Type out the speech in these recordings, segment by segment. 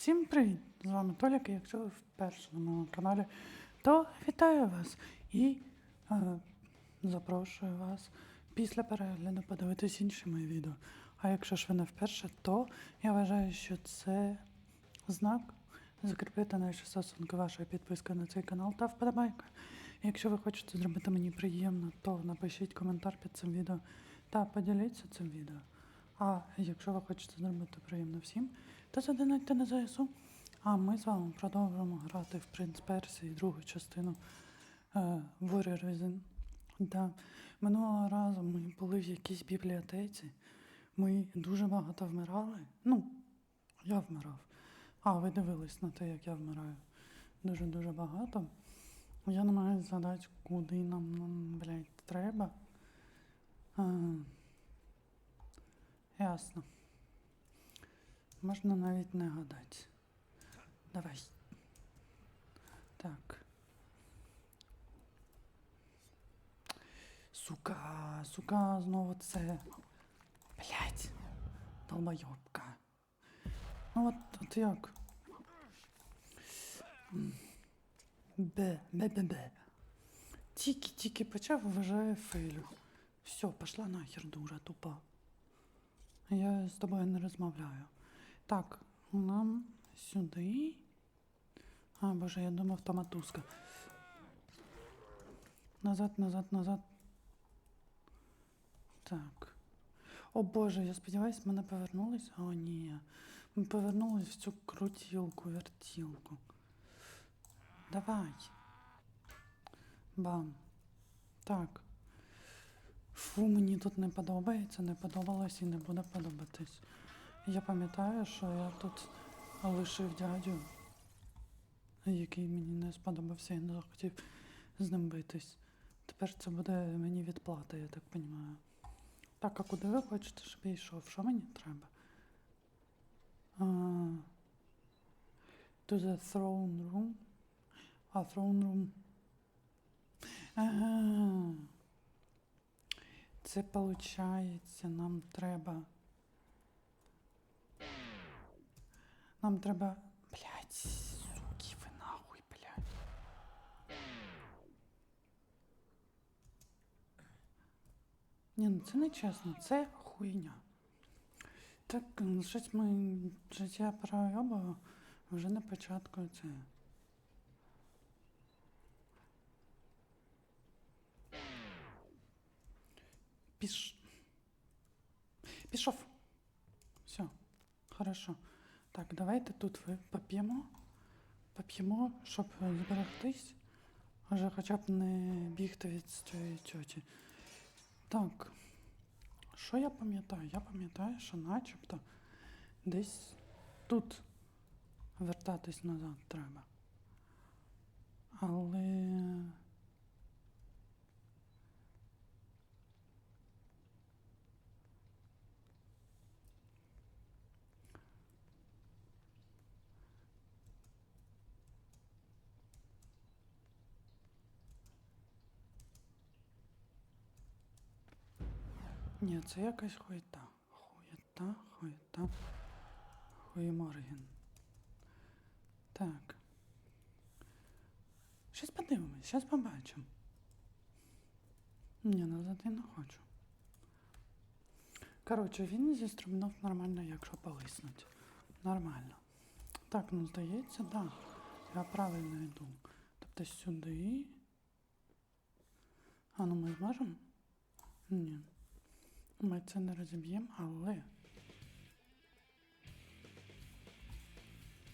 Всім привіт! З вами Толік, і якщо ви вперше на моєму каналі, то вітаю вас і е, запрошую вас після перегляду подивитись інші мої відео. А якщо ж ви не вперше, то я вважаю, що це знак закріпити наші стосунки вашою підпискою на цей канал та вподобайка. Якщо ви хочете зробити мені приємно, то напишіть коментар під цим відео та поділіться цим відео. А якщо ви хочете зробити приємно всім, то задонайте на ЗСУ. А ми з вами продовжуємо грати в Принц Персії другу частину е, Warrior. Да. Минулого разу ми були в якійсь бібліотеці. Ми дуже багато вмирали. Ну, я вмирав. А, ви дивились на те, як я вмираю. Дуже-дуже багато. Я намагаюся згадати, куди нам, нам блядь, треба. А, ясно. Можна навіть не гадати. Давай. Так. Сука, сука, знову це. Блять. Долбойобка. Ну от, от як? Бе, бе, бе, бе. Тільки-тільки почав, вважає фейлю. Все, пошла нахер, дура тупа. Я з тобою не розмовляю. Так, нам сюди. А, боже, я думав, то мотузка. Назад, назад, назад. Так. О боже, я сподіваюся, ми не повернулись. О, ні. Ми повернулись в цю крутілку, вертілку. Давай. Бам. Так. Фу, мені тут не подобається, не подобалось і не буде подобатись. Я пам'ятаю, що я тут лишив дядю, який мені не сподобався і не захотів з ним битись. Тепер це буде мені відплата, я так розумію. Так, а куди ви хочете, щоб я йшов? Що мені треба? А, to the throne room. А, throne room. Ага. Це виходить, нам треба. Нам треба. Блять, суки, ви нахуй, блять. Ні, ну це не чесно, це хуйня. Так, щось ми життя пройобало вже на початку це. Піш... Пішов. Все, хорошо. Так, давайте тут поп'ємо. Поп'ємо, щоб зберегтись. Вже хоча б не бігти від цієї тьоті. Так. Що я пам'ятаю? Я пам'ятаю, що начебто десь тут вертатись назад треба. Але. Ні, це якась хуєта. Хуєта, хуєта. Хуєморген. Так. Щас подивимось, щас побачимо. Ні, назад я не хочу. Коротше, він зістрибнув нормально, якщо повиснуть. Нормально. Так, ну здається, так. Да. Я правильно йду. Тобто сюди. А ну ми зможемо? Ні. Ми це не розіб'ємо, але.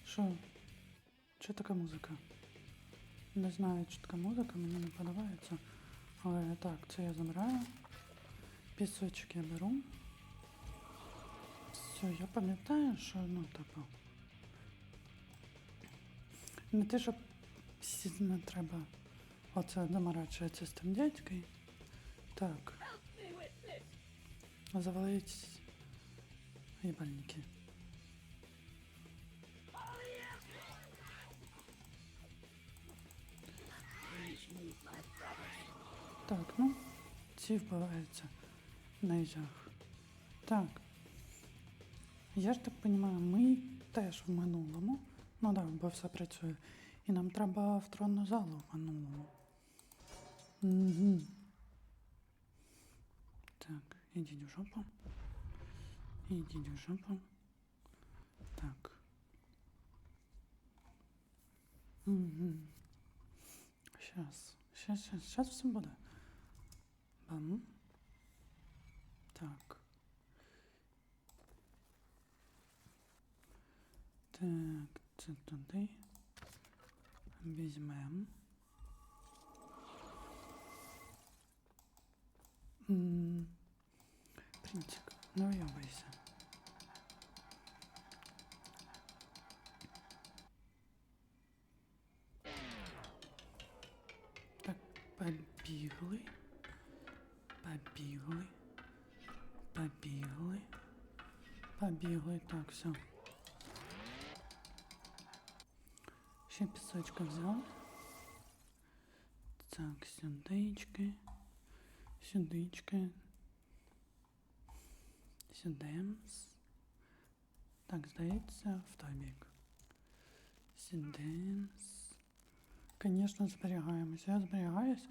Що? Що така музика? Не знаю, що така музика, мені не подобається. Але так, це я забираю. Пісочок я беру. Все, я пам'ятаю, що ну типу. Не те, щоб сильно треба оце заморачуватися з тим дядькою. Так. Завалить ебальники. Так, ну, ці вбиваються на їжах. Так. Я ж так понимаю, ми теж в минулому. Ну так, бо все працює. І нам треба в тронну залу в минулому. Угу. Ідіть в жопу. Ідіть в жопу. Так. Угу. Щас. Щас, щас, щас все буде. Бам. Так. Так, це туди. Візьмем. Побігли. Так, все. Ще пісочка взяв. Так, сюдички. Сюдички. Сюдемс. Так, здається, в той бік. Сюдемс. Звісно, зберігаємося. Я зберігаюсь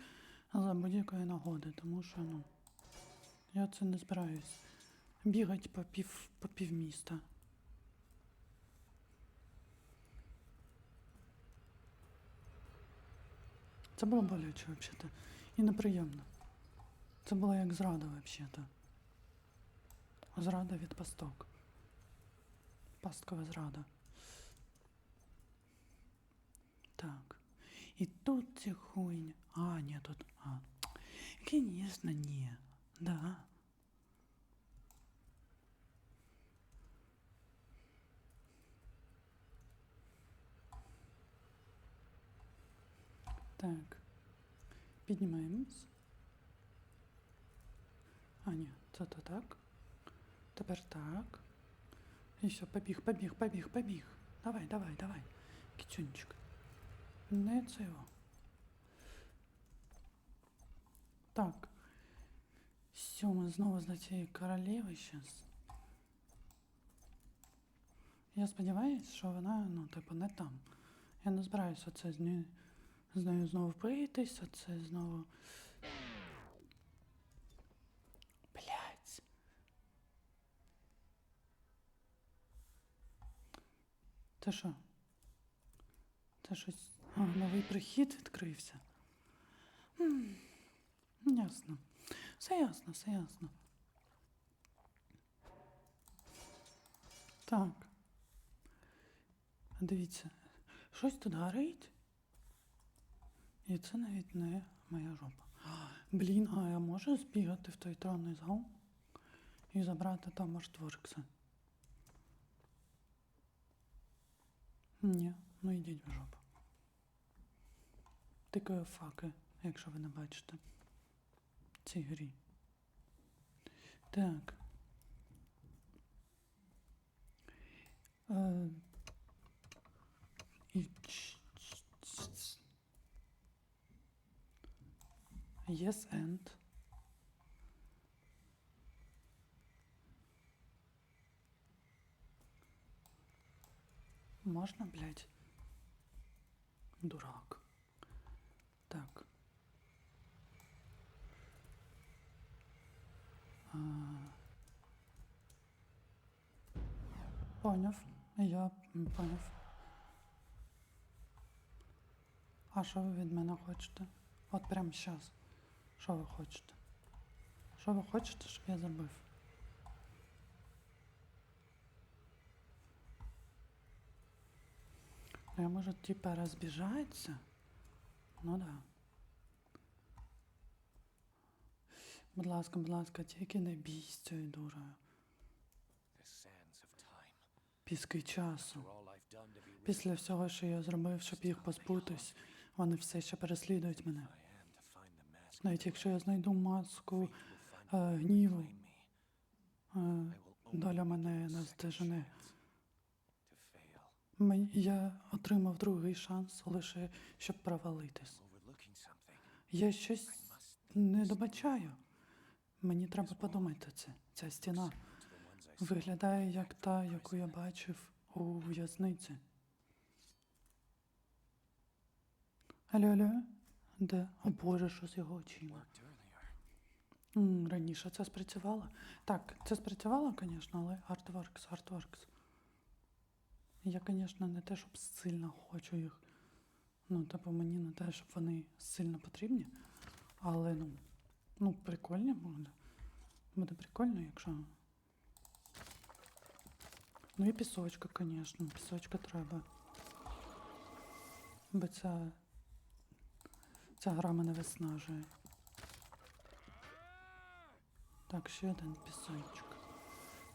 за будь-якої нагоди, тому що, ну, я це не збираюсь. Бігати по пів, по півміста. Це було боляче, взагалі. І неприємно. Це було як зрада, взагалі. Зрада від пасток. Пасткова зрада. Так. І тут ці хуйня. А, ні, тут. А. Конечно, ні. Да. Так. Піднімаємось. А, ні, це то так. Тепер так. І все, побіг, побіг, побіг, побіг. Давай, давай, давай. Кітюнчик. Не цього. Так. Все, ми знову за цією королевою зараз. Я сподіваюся, що вона, ну, типу, не там. Я не збираюся це з нею, з нею знову битися, це знову. Блять. Це що? Це щось. А, новий прихід відкрився. М, Ясно. Все ясно, все ясно. Так. Дивіться, щось тут горить. І це навіть не моя жопа. Блін, а я можу збігати в той тронний зал і забрати там Аштворкса? Ні, ну йдіть в жопу. Тикаю факи, якщо ви не бачите. Цій грі. Так. Е, і... Yes and. Можна, блядь? Дурак. Так. А... Поняв. Я поняв. А що ви від мене хочете? От прямо зараз. Що ви хочете? Що ви хочете, щоб я забив? Ну, Я можу типа розбіжатися. Ну да. Будь ласка, будь ласка, тільки не бійся цією дурою. Піски часу. Після всього, що я зробив, щоб їх позбутись, вони все ще переслідують мене. I am to find the mask. Навіть якщо я знайду маску е, гніву, е, доля мене не. Мен- Я отримав другий шанс лише щоб провалитись. Я щось не добачаю. Мені треба подумати це. Ця стіна виглядає як та, яку я бачив у в'язниці. Алло, алло? Де? О Боже, що з його очима? М, раніше це спрацювало. Так, це спрацювало, звісно, але Artworks, Artworks. Я, звісно, не те, щоб сильно хочу їх. Ну, типу, мені не те, щоб вони сильно потрібні. Але ну, ну прикольно буде. Буде прикольно, якщо. Ну і пісочка, звісно, пісочка треба. Бо ця, ця гра мене виснажує. Так, ще один пісочок.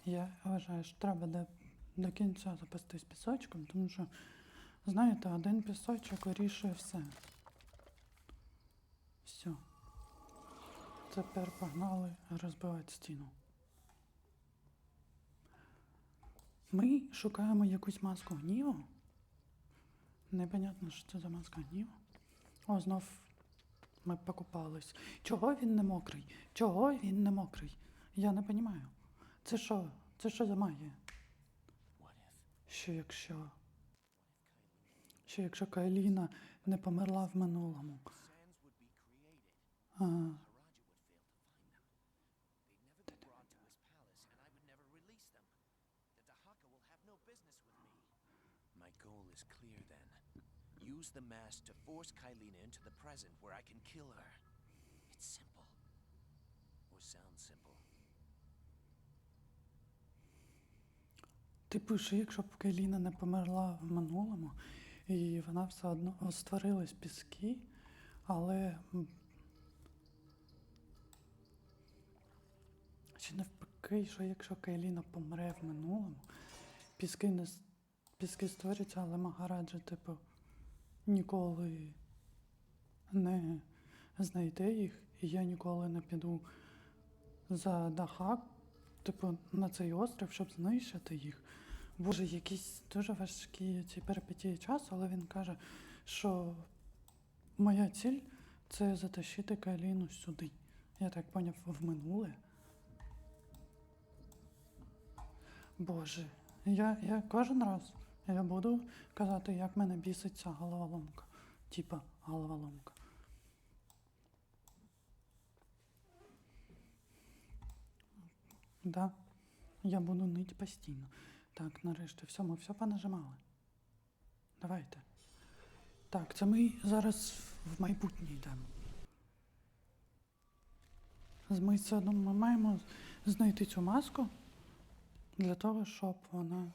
Я вважаю, що треба до, до кінця запастись пісочком, тому що, знаєте, один пісочок вирішує все. Все. Тепер погнали розбивати стіну. Ми шукаємо якусь маску гніву. Непонятно, що це за маска гніву. О, знов ми покупались. Чого він не мокрий? Чого він не мокрий? Я не розумію. Це що? Це що за магія? Що якщо. Що якщо Кайліна не померла в минулому? А, clear then. Use the mask to force Kylina into the present where I can kill her. It's simple. Or sounds simple. Типу, що якщо б Кайліна не померла в минулому, і вона все одно створилась піски, але. Чи навпаки, що якщо Кайліна помре в минулому, піски не піски створяться, але Магараджа, типу, ніколи не знайде їх, і я ніколи не піду за Дахак, типу, на цей острів, щоб знищити їх. Боже, якісь дуже важкі ці перипетії часу, але він каже, що моя ціль це затащити Кайліну сюди. Я так поняв, в минуле. Боже, я, я кожен раз я буду казати, як мене бісить ця головоломка. Типа головоломка. Да, я буду нить постійно. Так, нарешті, все, ми все понажимали. Давайте. Так, це ми зараз в майбутнє йдемо. З- Ми все одно ми маємо знайти цю маску для того, щоб вона,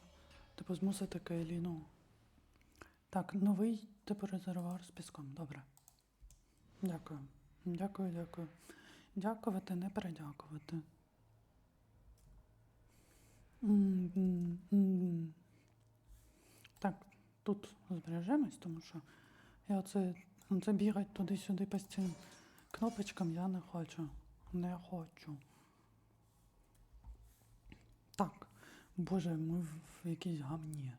типу, змусити Кайліну. Так, новий типу резервуар з піском. Добре. Дякую. Дякую, дякую. Дякувати, не передякувати. М, м, м. Так, тут збережемось, тому що я оце, оце бігати туди-сюди по цим кнопочкам я не хочу. Не хочу. Так, боже, ми в, якійсь гамні.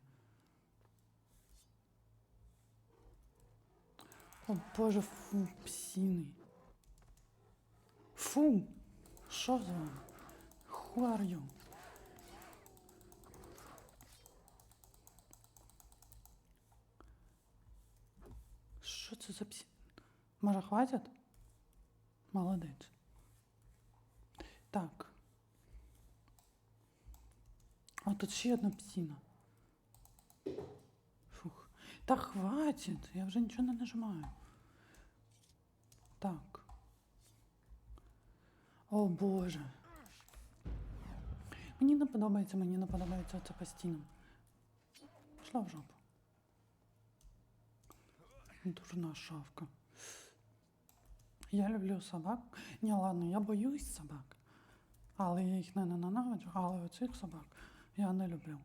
О боже, фу, псіни. Фу! Що за вами? You? Що це за псі? Може, хватить? Молодець. Так. А тут ще одна псіна. Фух. Та хватить, я вже нічого не нажимаю. Так. О Боже. Мені не подобається, мені не подобається це постійно. Пішла в жопу. Дурна шавка. Я люблю собак. Ні, ладно, я боюсь собак. Але я їх не ненавиджу, але оцих собак я не люблю.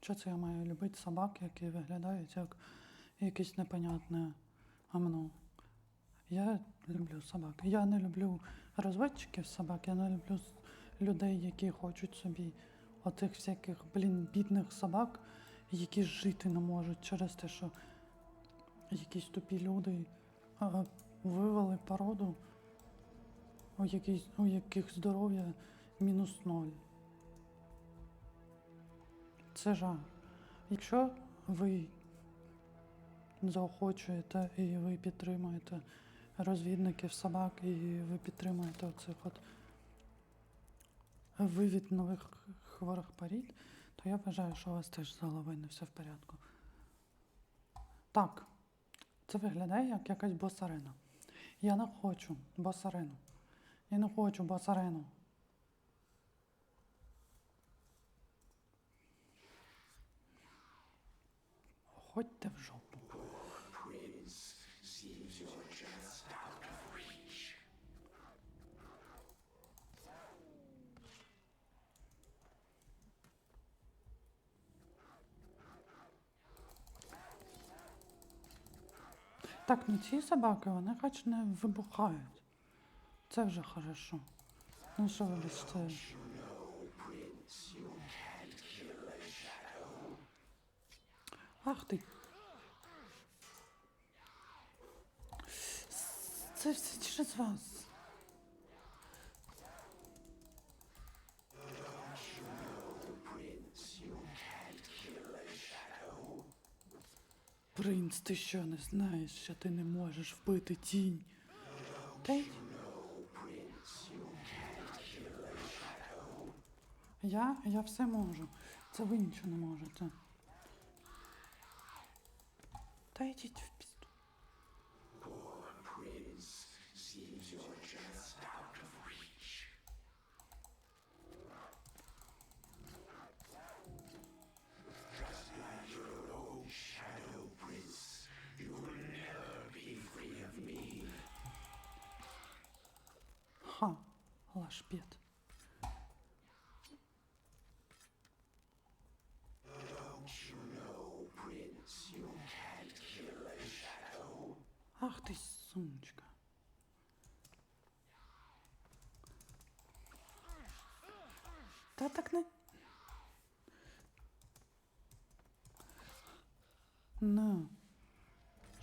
Що це я маю любити собак, які виглядають як якесь непонятне гамно? Я люблю собак. Я не люблю розводчиків собак, я не люблю людей, які хочуть собі отих всяких, блін, бідних собак, які жити не можуть через те, що якісь тупі люди вивели породу, у яких здоров'я мінус ноль. Це жах. Якщо ви заохочуєте і ви підтримуєте розвідників собак, і ви підтримуєте оцих от вивід нових хворих порід, то я вважаю, що у вас теж з головою не все в порядку. Так, це виглядає як якась бос-арена. Я не хочу бос-арену. Я не хочу бос-арену. Ходьте в жопу. Так, ну ці собаки, вони хоч не вибухають. Це вже хорошо. Ну що ви це? Ах ти. Це все через вас. Принц, ти що не знаєш, що ти не можеш вбити тінь? Та. Я, я все можу. Це ви нічого не можете. Та йдіть в пізду. Ха, лашпет. Ах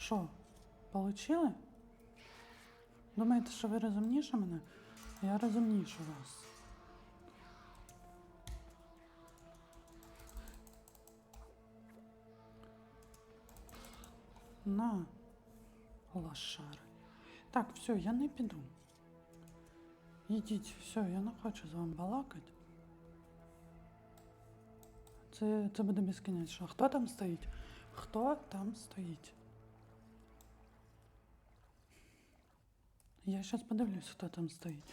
Що, получили? Думаєте, що ви розумніше мене? Я розумніше вас. На, лошари. Так, все, я не піду. Ідіть, все, я не хочу з вами балакати. Це, це буде безкінечно. Хто там стоїть? Хто там стоїть? Я зараз подивлюсь, хто там стоїть.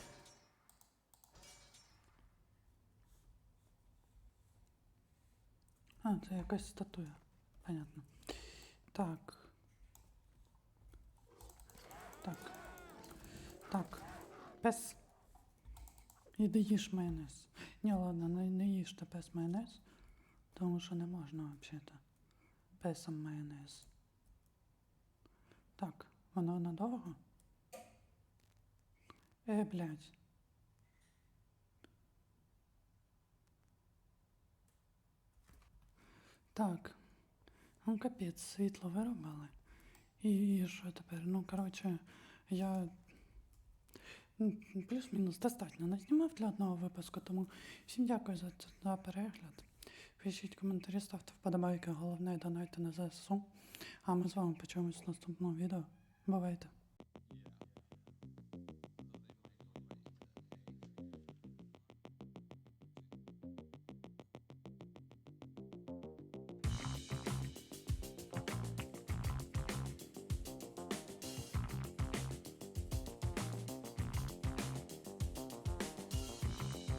А, це якась статуя. Понятно. Так. Так. Так. Пес. Іди їж майонез. Ні, ладно, не, не їжте пес майонез, тому що не можна взагалі. Песом майонез. Так, воно надовго? Е, блядь. Так. Ну, капець, світло виробили. І, і що тепер? Ну, коротше, я плюс-мінус достатньо назнімав для одного випуску, тому всім дякую за, за перегляд. Пишіть коментарі, ставте вподобайки, головне донайте на ЗСУ. А ми з вами почуємось в наступному відео. Бувайте!